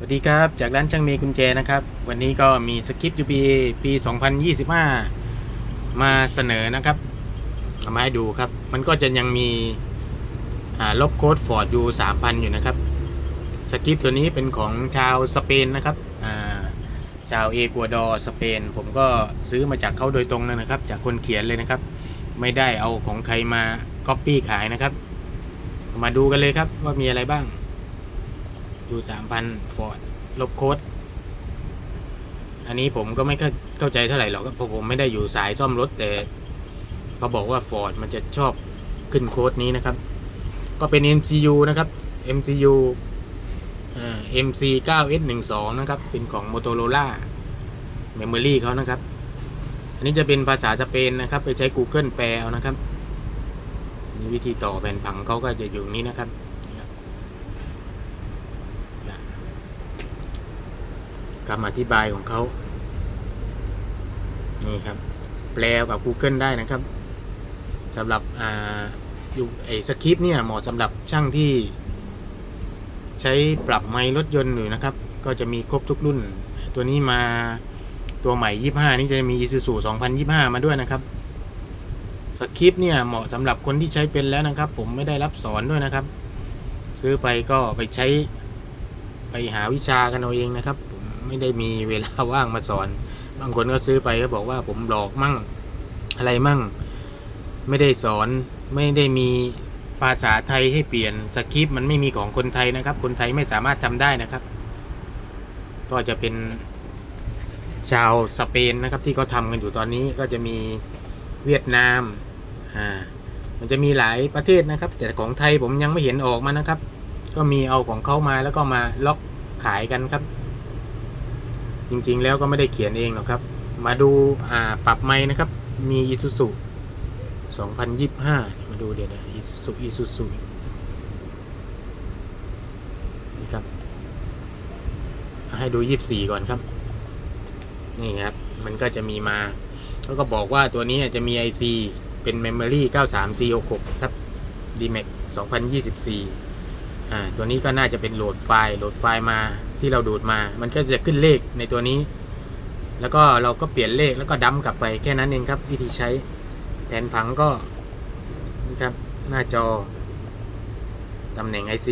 สวัสดีครับจากร้านช่างเมย์กุญแจนะครับ วันนี้ก็มีสคริปต์ UPA ปี 2025 มาเสนอนะครับเอามาให้ดูครับ มันก็จะยังมีลบโค้ดฟอร์ดอยู่ 3,000 อยู่นะครับสคริปต์ตัวนี้เป็นของชาวสเปนนะครับาชาวเอกวาดอร์สเปน ผมก็ซื้อมาจากเขาโดยตรงเลยนะครับ จากคนเขียนเลยนะครับ ไม่ได้เอาของใครมาก๊อปปี้ขายนะครับ มาดูกันเลยครับว่ามีอะไรบ้าง อยู่สามพันฟอร์ดลบโค้ดอันนี้ผมก็ไม่เข้าเข้าใจเท่าไหร่หรอกเพราะผมไม่ได้อยู่สายซ่อมรถแต่เขาบอกว่าฟอร์ดมันจะชอบขึ้นโค้ดนี้นะครับ ก็เป็น MCU นะครับ MCU อ่า MC 9S12 นะครับ เป็นของ Motorola Memory เขานะครับ อันนี้จะเป็นภาษาสเปนนะครับ ไปใช้ Google แปลเอานะครับ วิธีต่อแผ่นผังเขาก็จะอยู่นี้นะครับ คำอธิบายของเขานี่ครับ แปลกับ Google ได้นะครับสำหรับอ่าอยู่ไอ้สคริปต์เนี่ยเหมาะสำหรับช่างที่ ใช้ปรับไมค์รถยนต์อยู่นะครับ ก็จะมีครบทุกรุ่น ตัวนี้มาตัวใหม่ 25 นี่จะมี Isuzu 2025 มาด้วยนะครับสคริปต์เนี่ยเหมาะสำหรับคนที่ใช้เป็นแล้วนะครับ ผมไม่ได้รับสอนด้วยนะครับ ซื้อไปก็ไปใช้ ไปหาวิชากันเอาเองนะครับ ผมไม่ได้มีเวลาว่างมาสอน บางคนก็ซื้อไปก็บอกว่าผมหลอกมั่งอะไรมั่ง ไม่ได้สอนไม่ได้มีภาษาไทยให้เปลี่ยนสคริปต์มันไม่มีของคนไทยนะครับ คนไทยไม่สามารถทำได้นะครับ ก็จะเป็นชาวสเปนนะครับ ที่เขาทำกันอยู่ตอนนี้ก็จะมีเวียดนามอ่ามันจะมีหลายประเทศนะครับ แต่ของไทยผมยังไม่เห็นออกมานะครับ ก็มีเอาของเขามาแล้วก็มาล็อกขายกันครับ จริงๆแล้วก็ไม่ได้เขียนเองหรอกครับ มาดูอ่าปรับไม้นะครับ มี Isuzu 2025 มาดูเดี๋ยวนะ Isuzu Isuzu นี่ครับ ให้ดู 24 ก่อนครับ นี่ครับ มันก็จะมีมาแล้วก็บอกว่าตัวนี้จะมี IC เป็น Memory 93C66 ครับ DMAX 2024 อ่าตัวนี้ก็น่าจะเป็นโหลดไฟล์โหลดไฟล์มาที่เราดูดมา มันก็จะขึ้นเลขในตัวนี้ แล้วก็เราก็เปลี่ยนเลขแล้วก็ดั้มกลับไปแค่นั้นเองครับ วิธีใช้แผนผังก็นี่ครับหน้าจอตำแหน่ง IC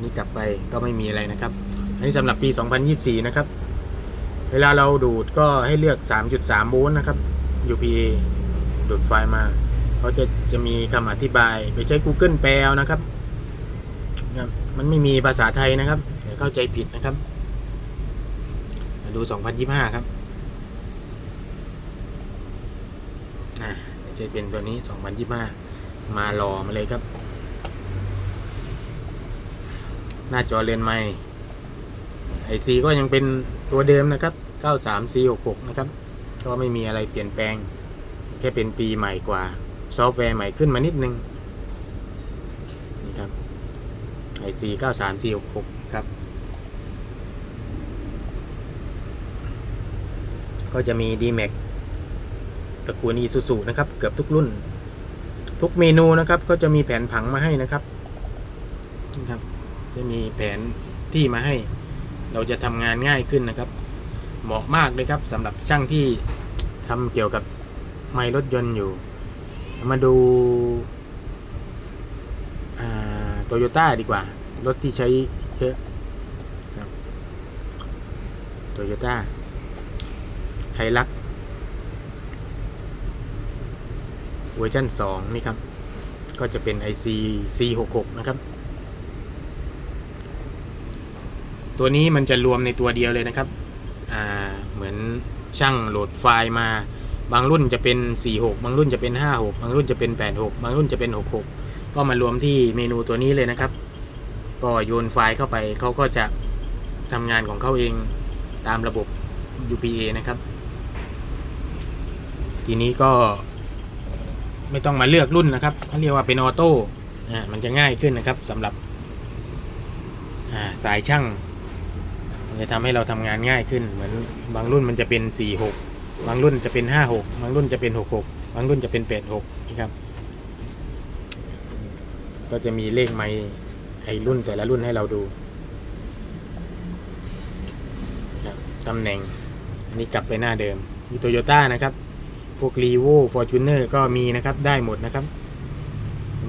นี่กลับไปก็ไม่มีอะไรนะครับ อันนี้สำหรับปี 2024 นะครับ เวลาเราดูดก็ให้เลือก 3.3 โวลต์นะครับ UPA ดูดไฟล์มา เขาจะจะมีคำอธิบายไปใช้ Google แปลนะครับ มันไม่มีภาษาไทยนะครับเดี๋ยวเข้าใจผิดนะครับมาดู 2025 ครับอ่าจะเป็นตัวนี้ 2025 มารอมาเลยครับ หน้าจอเรือนไม้ไอซีก็ยังเป็นตัวเดิมนะครับ 93C66 นะครับ ก็ไม่มีอะไรเปลี่ยนแปลง แค่เป็นปีใหม่กว่า ซอฟต์แวร์ใหม่ขึ้นมานิดนึงนี่ครับ IC 93C66 ครับ ก็จะมี DMAX ตระกูล Isuzu นะครับ เกือบทุกรุ่น ทุกเมนูนะครับ ก็จะมีแผนผังมาให้นะครับนี่ครับ จะมีแผนที่มาให้ เราจะทำงานง่ายขึ้นนะครับ เหมาะมากเลยครับสำหรับช่างที่ทำเกี่ยวกับไมล์รถยนต์อยู่ มาดูโตโยต้าดีกว่า รถที่ใช้เยอะโตโยต้าไฮลักเวอร์ชัน2 นี่ครับ ก็จะเป็น IC C66 นะครับ ตัวนี้มันจะรวมในตัวเดียวเลยนะครับ เหมือนช่างโหลดไฟล์มา บางรุ่นจะเป็น 46 บางรุ่นจะเป็น 56 บางรุ่นจะเป็น 86 บางรุ่นจะเป็น 66 ก็มารวมที่เมนูตัวนี้เลยนะครับ ก็โยนไฟล์เข้าไปเขาก็จะทำงานของเขาเองตามระบบ UPA นะครับ ทีนี้ก็ไม่ต้องมาเลือกรุ่นนะครับเขาเรียกว่าเป็นออโต้อ่ามันจะง่ายขึ้นนะครับสำหรับสายช่าง มันจะทำให้เราทำงานง่ายขึ้น เหมือนบางรุ่นมันจะเป็น 46 บางรุ่นจะเป็นห้าหกบางรุ่นจะเป็นหกหกบางรุ่นจะเป็นแปดหกนะครับ ก็จะมีเลขไม้ไอรุ่นแต่ละรุ่นให้เราดูตำแหน่ง อันนี้กลับไปหน้าเดิม มีโตโยต้านะครับ พวกรีโว่ฟอร์จูเนอร์ก็มีนะครับ ได้หมดนะครับ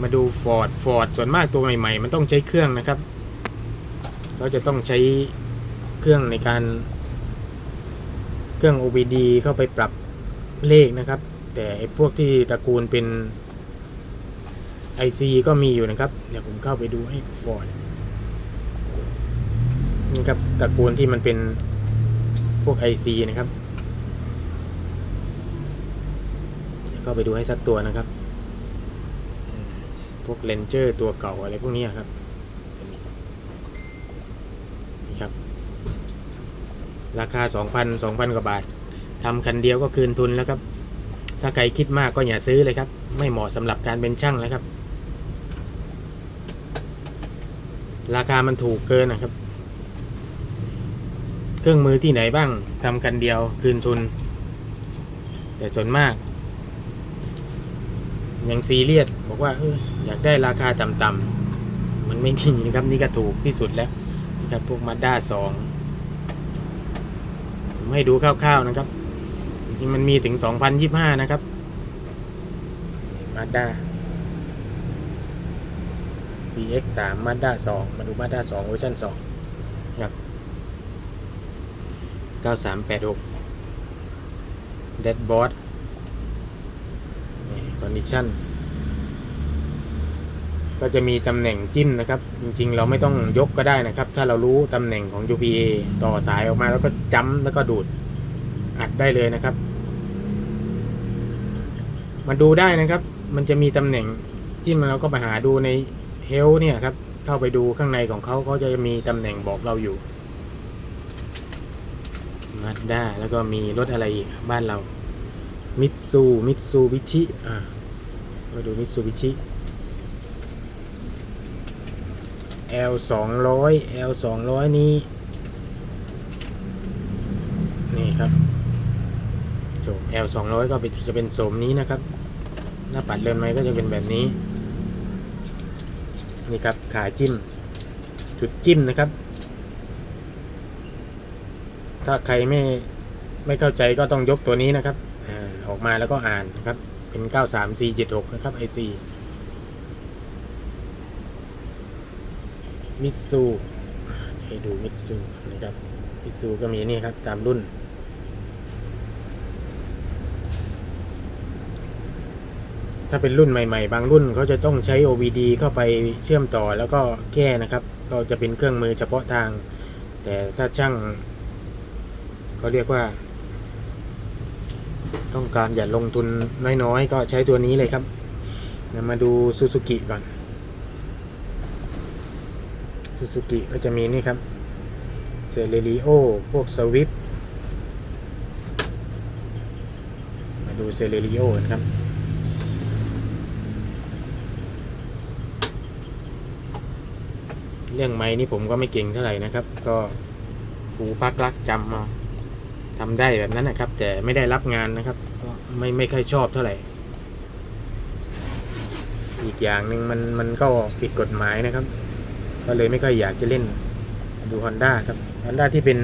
มาดูฟอร์ดฟอร์ดส่วนมากตัวใหม่ ๆ มันต้องใช้เครื่องนะครับ เราจะต้องใช้เครื่องในการ เครื่อง OBD เข้าไปปรับเลขนะครับ แต่พวกที่ตระกูลเป็น IC ก็มีอยู่นะครับ เดี๋ยวผมเข้าไปดูให้ฟอร์ดนี่ครับตระกูลที่มันเป็นพวก IC นะครับเดี๋ยวเข้าไปดูให้สักตัวนะครับ พวกเลนเจอร์ตัวเก่าอะไรพวกนี้ครับนี่ครับ ราคา 2,000 2,000 กว่าบาททำคันเดียวก็คืนทุนแล้วครับ ถ้าใครคิดมากก็อย่าซื้อเลยครับ ไม่เหมาะสำหรับการเป็นช่างแล้วครับ ราคามันถูกเกินนะครับ เครื่องมือที่ไหนบ้างทำคันเดียวคืนทุน แต่ส่วนมากยังซีเรียสบอกว่าอออยากได้ราคาต่ำๆมันไม่มีนะครับนี่ก็ถูกที่สุดแล้วนะครับพวกมาด้าสอง ผมให้ดูคร่าวๆนะครับจริงๆมันมีถึง 2025 นะครับมาด้า CX 3 Mazda 2มาดู Mazda 2เวอร์ชัน2ครับ9386 Dashboard Condition ก็จะมีตำแหน่งจิ้มนะครับ จริงๆ เราไม่ต้องยกก็ได้นะครับ ถ้าเรารู้ตำแหน่งของ UPA ต่อสายออกมาแล้วก็จ้ำแล้วก็ดูดอัดได้เลยนะครับ มาดูได้นะครับ มันจะมีตำแหน่งที่มันเราก็ไปหาดูในเฮลเนี่ยครับเข้าไปดูข้างในของเขาเขาจะมีตำแหน่งบอกเราอยู่มาด้าแล้วก็มีรถอะไรอีกบ้านเรามิตซูมิตซูบิชิอ่ามาดูมิตซูบิชิ L 200 L 200นี้ นี่ครับโจม L 200ก็เป็จะเป็นโสมนี้นะครับ หน้าปัดเรือนไม้ก็จะเป็นแบบนี้ นี่ครับขาจิ้ม จุดจิ้มนะครับ ถ้าใครไม่ไม่เข้าใจก็ต้องยกตัวนี้นะครับอออกมาแล้วก็อ่านนะครับ เป็น 93476 นะครับ IC มิตซูให้ดูมิตซูนะครับมิตซูก็มีนี่ครับตามรุ่น ถ้าเป็นรุ่นใหม่ ๆ บางรุ่นเขาจะต้องใช้ OBD เข้าไปเชื่อมต่อแล้วก็แก้นะครับ ก็จะเป็นเครื่องมือเฉพาะทาง แต่ถ้าช่างเขาเรียกว่า ต้องการอย่าลงทุนน้อยๆ ก็ใช้ตัวนี้เลยครับมาดูซูซูกิก่อน ซูซูกิก็จะมีนี่ครับเซเลริโอพวกสวิฟมาดูเซเลริโอนะครับเรื่องไม้นี่ผมก็ไม่เก่งเท่าไหร่นะครับ ก็ครูพักรักจำมาทำได้แบบนั้นนะครับ แต่ไม่ได้รับงานนะครับ ก็ไม่ไม่ค่อยชอบเท่าไหร่ อีกอย่างหนึ่งมันมันก็ผิดกฎหมายนะครับ ก็เลยไม่ค่อยอยากจะเล่นดู Honda ครับ Honda ที่เป็น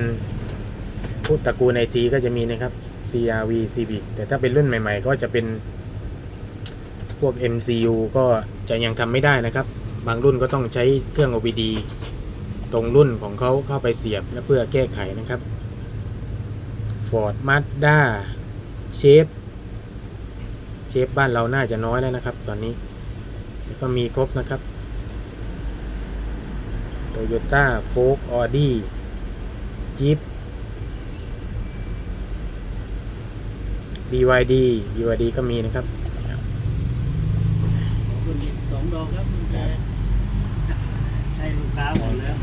พูดตระกูลไอซีก็จะมีนะครับ CRV Civic แต่ถ้าเป็นรุ่นใหม่ๆ ก็จะเป็นพวก MCU ก็จะยังทำไม่ได้นะครับ บางรุ่นก็ต้องใช้เครื่อง OBD ตรงรุ่นของเขาเข้าไปเสียบและเพื่อแก้ไขนะครับ Ford Mazda เชฟเชฟบ้านเราน่าจะน้อยแล้วนะครับ ตอนนี้ก็มีครบนะครับ Toyota Folk Audi Jeep BYD BYD ก็มีนะครับคุณสองดอกครับคุณแกให้ลูกค้าหมดแล้ว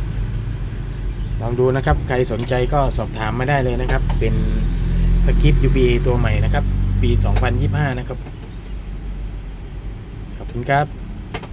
ลองดูนะครับ ใครสนใจก็สอบถามมาได้เลยนะครับ เป็นสกิป UPA ตัวใหม่นะครับ ปี 2025 นะครับ ขอบคุณครับ